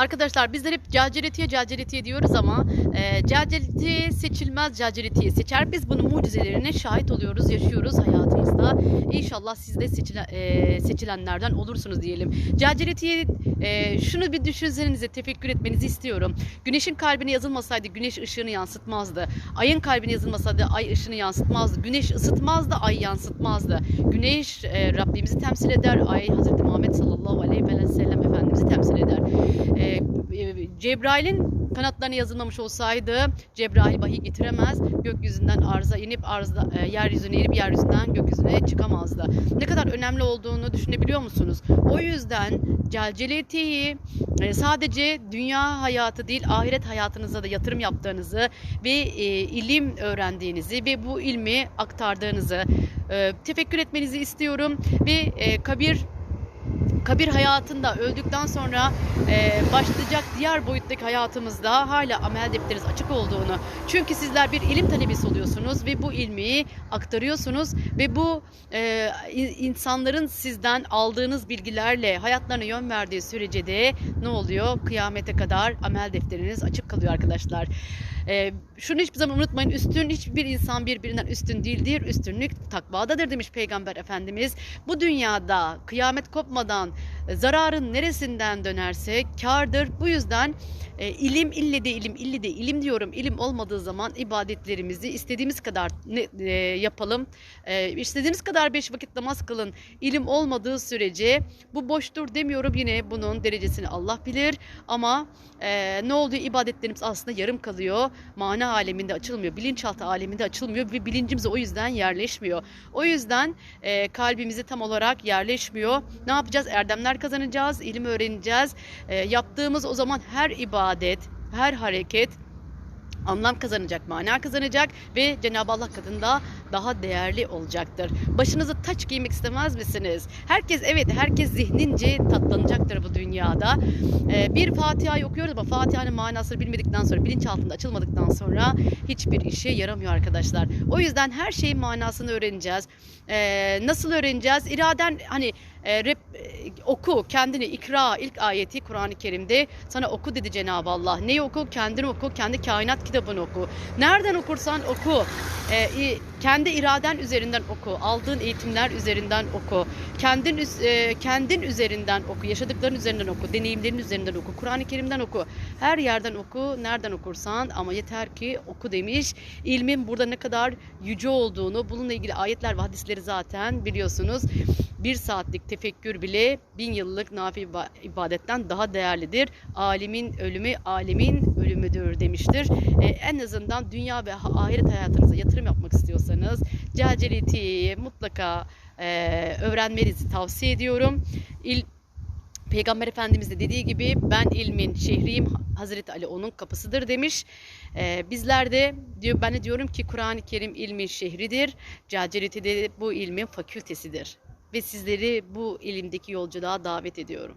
Arkadaşlar bizler hep caceretiye caceretiye diyoruz ama e, caceretiye seçilmez caceretiye seçer. Biz bunun mucizelerine şahit oluyoruz, yaşıyoruz hayatımızda. İnşallah siz de seçilen, e, seçilenlerden olursunuz diyelim. Caceretiye e, şunu bir düşünsenize tefekkür etmenizi istiyorum. Güneşin kalbine yazılmasaydı güneş ışığını yansıtmazdı. Ayın kalbine yazılmasaydı ay ışığını yansıtmazdı. Güneş ısıtmazdı, ay yansıtmazdı. Güneş e, Rabbimizi temsil eder. Ay Hazreti Muhammed sallallahu aleyhi ve sellem Efendimiz'i temsil eder. E, Cebrail'in kanatlarına yazılmamış olsaydı Cebrail vahiy getiremez. Gökyüzünden arza inip arzda e, yeryüzüne inip yeryüzünden gökyüzüne çıkamazdı. Ne kadar önemli olduğunu düşünebiliyor musunuz? O yüzden Celceleti'yi e, sadece dünya hayatı değil ahiret hayatınıza da yatırım yaptığınızı ve e, ilim öğrendiğinizi ve bu ilmi aktardığınızı e, tefekkür etmenizi istiyorum ve e, kabir kabir hayatında öldükten sonra e, başlayacak diğer boyuttaki hayatımızda hala amel defteriniz açık olduğunu çünkü sizler bir ilim talebesi oluyorsunuz ve bu ilmi aktarıyorsunuz ve bu e, in- insanların sizden aldığınız bilgilerle hayatlarına yön verdiği sürece de ne oluyor? Kıyamete kadar amel defteriniz açık kalıyor arkadaşlar. E, şunu hiçbir zaman unutmayın. Üstün hiçbir insan birbirinden üstün değildir. Üstünlük takvadadır demiş Peygamber Efendimiz. Bu dünyada kıyamet kopmadan zararın neresinden dönerse kardır. Bu yüzden e, ilim ille de ilim ille de ilim diyorum. İlim olmadığı zaman ibadetlerimizi istediğimiz kadar ne, e, yapalım. E, istediğimiz kadar beş vakit namaz kılın. İlim olmadığı sürece bu boştur demiyorum. Yine bunun derecesini Allah bilir. Ama e, ne oluyor? İbadetlerimiz aslında yarım kalıyor. Mana aleminde açılmıyor. Bilinçaltı aleminde açılmıyor ve bilincimize o yüzden yerleşmiyor. O yüzden e, kalbimize tam olarak yerleşmiyor. Ne yapacağız? Erdemler kazanacağız, ilim öğreneceğiz. E, yaptığımız o zaman her ibadet, her hareket anlam kazanacak, mana kazanacak ve Cenab-ı Allah katında daha değerli olacaktır. Başınıza taç giymek istemez misiniz? Herkes evet herkes zihnince tatlanacaktır bu dünyada. Ee, bir Fatiha'yı okuyoruz ama Fatiha'nın manasını bilmedikten sonra, bilinçaltında açılmadıktan sonra hiçbir işe yaramıyor arkadaşlar. O yüzden her şeyin manasını öğreneceğiz. Ee, nasıl öğreneceğiz? İraden hani e, rep, e, oku kendini ikra ilk ayeti Kur'an-ı Kerim'de sana oku dedi Cenab-ı Allah. Neyi oku? Kendini oku, kendi kainat kitabını oku. Nereden okursan oku. E, kendi iraden üzerinden oku. Aldığın eğitimler üzerinden oku. Kendin e, kendin üzerinden oku. Yaşadıkların üzerinden oku. Deneyimlerin üzerinden oku. Kur'an-ı Kerim'den oku. Her yerden oku. Nereden okursan ama yeter ki oku demiş. İlmin burada ne kadar yüce olduğunu bununla ilgili ayetler ve hadisleri zaten biliyorsunuz. Bir saatlik tefekkür bile bin yıllık nafi iba- ibadetten daha değerlidir. Alimin ölümü alemin ölümüdür demiştir. Ee, en azından dünya ve ahiret hayatınıza yatırım yapmak istiyorsanız Celceleti'yi mutlaka e, öğrenmenizi tavsiye ediyorum. İl, Peygamber Efendimiz de dediği gibi ben ilmin şehriyim Hazreti Ali onun kapısıdır demiş. Ee, bizler de diyor ben de diyorum ki Kur'an-ı Kerim ilmin şehridir. Cacereti de bu ilmin fakültesidir. Ve sizleri bu ilimdeki yolculuğa davet ediyorum.